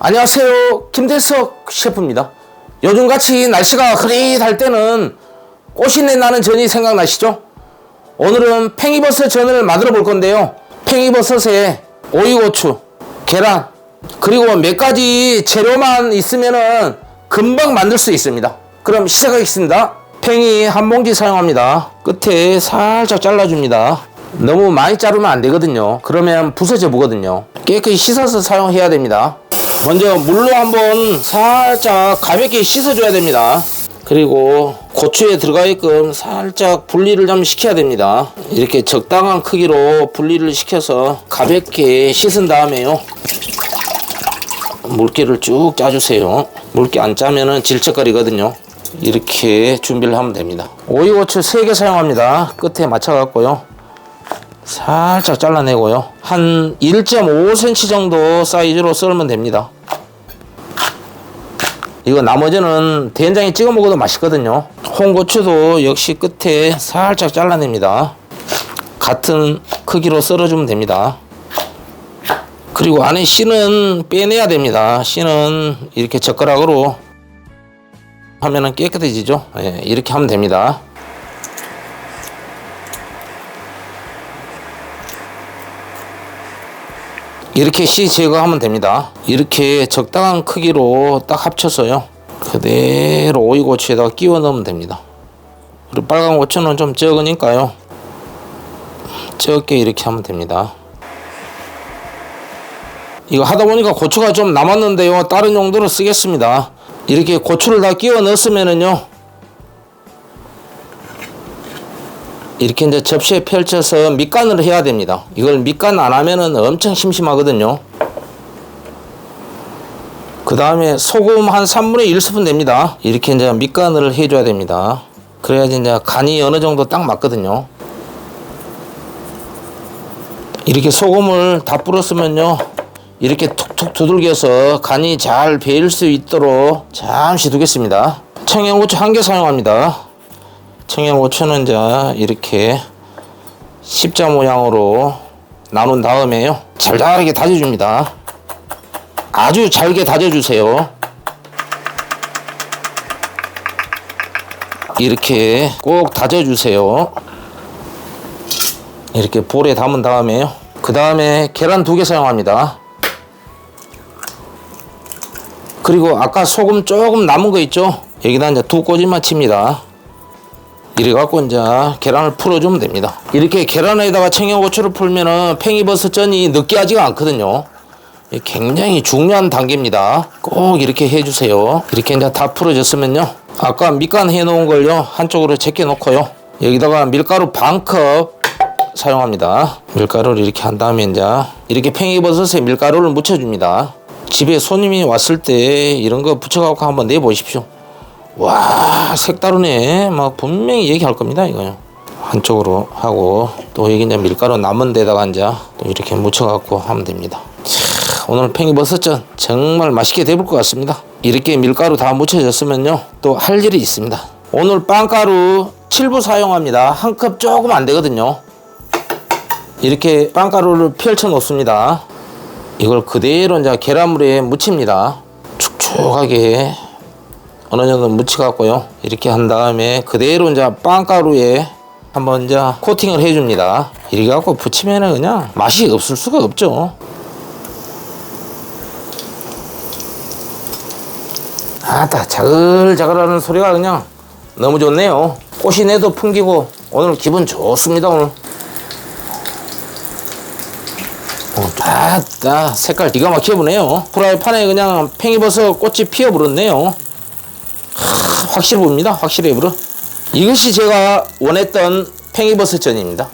안녕하세요. 김대석 셰프입니다. 요즘같이 날씨가 흐릿할 때는 꽃이 나는 전이 생각나시죠? 오늘은 팽이버섯 전을 만들어 볼 건데요. 팽이버섯에 오이고추, 계란, 그리고 몇 가지 재료만 있으면은 금방 만들 수 있습니다. 그럼 시작하겠습니다. 팽이 한 봉지 사용합니다. 끝에 살짝 잘라줍니다. 너무 많이 자르면 안 되거든요. 그러면 부서져 보거든요. 깨끗이 씻어서 사용해야 됩니다. 먼저 물로 한번 살짝 가볍게 씻어줘야 됩니다. 그리고 고추에 들어가게끔 살짝 분리를 좀 시켜야 됩니다. 이렇게 적당한 크기로 분리를 시켜서 가볍게 씻은 다음에요. 물기를 쭉 짜주세요. 물기 안 짜면은 질척거리거든요. 이렇게 준비를 하면 됩니다. 오이고추 3개 사용합니다. 끝에 맞춰갖고요. 살짝 잘라내고요. 한 1.5cm 정도 사이즈로 썰면 됩니다. 이거 나머지는 된장에 찍어 먹어도 맛있거든요. 홍고추도 역시 끝에 살짝 잘라냅니다. 같은 크기로 썰어주면 됩니다. 그리고 안에 씨는 빼내야 됩니다. 씨는 이렇게 젓가락으로 하면은 깨끗해지죠. 예, 이렇게 하면 됩니다. 이렇게 씨 제거하면 됩니다. 이렇게 적당한 크기로 딱 합쳐서요. 그대로 오이고추에다가 끼워 넣으면 됩니다. 그리고 빨간 고추는 좀 적으니까요. 적게 이렇게 하면 됩니다. 이거 하다 보니까 고추가 좀 남았는데요. 다른 용도로 쓰겠습니다. 이렇게 고추를 다 끼워 넣었으면은요. 이렇게 이제 접시에 펼쳐서 밑간을 해야 됩니다. 이걸 밑간 안 하면은 엄청 심심하거든요. 그 다음에 소금 한 3분의 1스푼 됩니다. 이렇게 이제 밑간을 해줘야 됩니다. 그래야지 이제 간이 어느 정도 딱 맞거든요. 이렇게 소금을 다 뿌렸으면요. 이렇게 툭툭 두들겨서 간이 잘 배일 수 있도록 잠시 두겠습니다. 청양고추 한 개 사용합니다. 청양고추는 이제 이렇게 십자 모양으로 나눈 다음에요. 잘잘하게 다져줍니다. 아주 잘게 다져주세요. 이렇게 꼭 다져주세요. 이렇게 볼에 담은 다음에요. 그 다음에 계란 두 개 사용합니다. 그리고 아까 소금 조금 남은 거 있죠? 여기다 이제 두 꼬집만 칩니다. 이래 갖고 이제 계란을 풀어주면 됩니다. 이렇게 계란에다가 청양고추를 풀면은 팽이버섯 전이 느끼하지가 않거든요. 굉장히 중요한 단계입니다. 꼭 이렇게 해주세요. 이렇게 이제 다 풀어졌으면요. 아까 밑간 해놓은 걸요 한쪽으로 제껴 놓고요. 여기다가 밀가루 반컵 사용합니다. 밀가루를 이렇게 한 다음에 이제 이렇게 팽이버섯에 밀가루를 묻혀줍니다. 집에 손님이 왔을 때 이런 거 붙여갖고 한번 내보십시오. 와 색다르네. 막 분명히 얘기할 겁니다 이거요. 한쪽으로 하고 또 여기 이제 밀가루 남은 데다가 이제 또 이렇게 묻혀 갖고 하면 됩니다. 자, 오늘 팽이버섯전 정말 맛있게 돼볼 것 같습니다. 이렇게 밀가루 다 묻혀졌으면요 또 할 일이 있습니다. 오늘 빵가루 7부 사용합니다. 한 컵 조금 안 되거든요. 이렇게 빵가루를 펼쳐 놓습니다. 이걸 그대로 이제 계란물에 묻힙니다. 축축하게 어느 정도 묻혀갖고요. 이렇게 한 다음에 그대로 이제 빵가루에 한번 이제 코팅을 해줍니다. 이렇게 갖고 붙이면은 그냥 맛이 없을 수가 없죠. 아따 자글자글하는 소리가 그냥 너무 좋네요. 꽃이 내도 풍기고 오늘 기분 좋습니다 오늘. 어, 아따 색깔 기가 막혀 보네요. 프라이팬에 그냥 팽이버섯 꽃이 피어버렸네요. 확실히 봅니다. 확실히 불어. 이것이 제가 원했던 팽이버섯전입니다.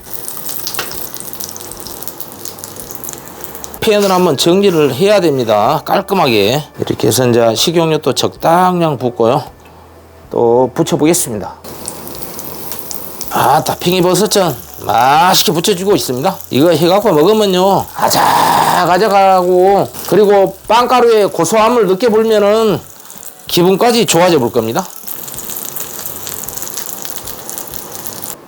팬을 한번 정리를 해야 됩니다. 깔끔하게. 이렇게 해서 이제 식용유 또 적당량 붓고요. 또 붙여보겠습니다. 아, 다 팽이버섯전 맛있게 붙여주고 있습니다. 이거 해갖고 먹으면요. 아작아작하고 그리고 빵가루의 고소함을 느껴보면은 기분까지 좋아져 볼 겁니다.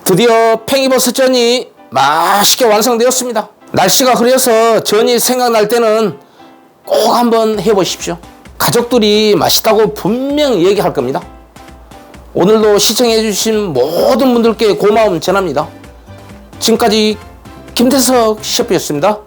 드디어 팽이버섯 전이 맛있게 완성되었습니다. 날씨가 흐려서 전이 생각날 때는 꼭 한번 해보십시오. 가족들이 맛있다고 분명 얘기할 겁니다. 오늘도 시청해주신 모든 분들께 고마움 전합니다. 지금까지 김태석 셰프였습니다.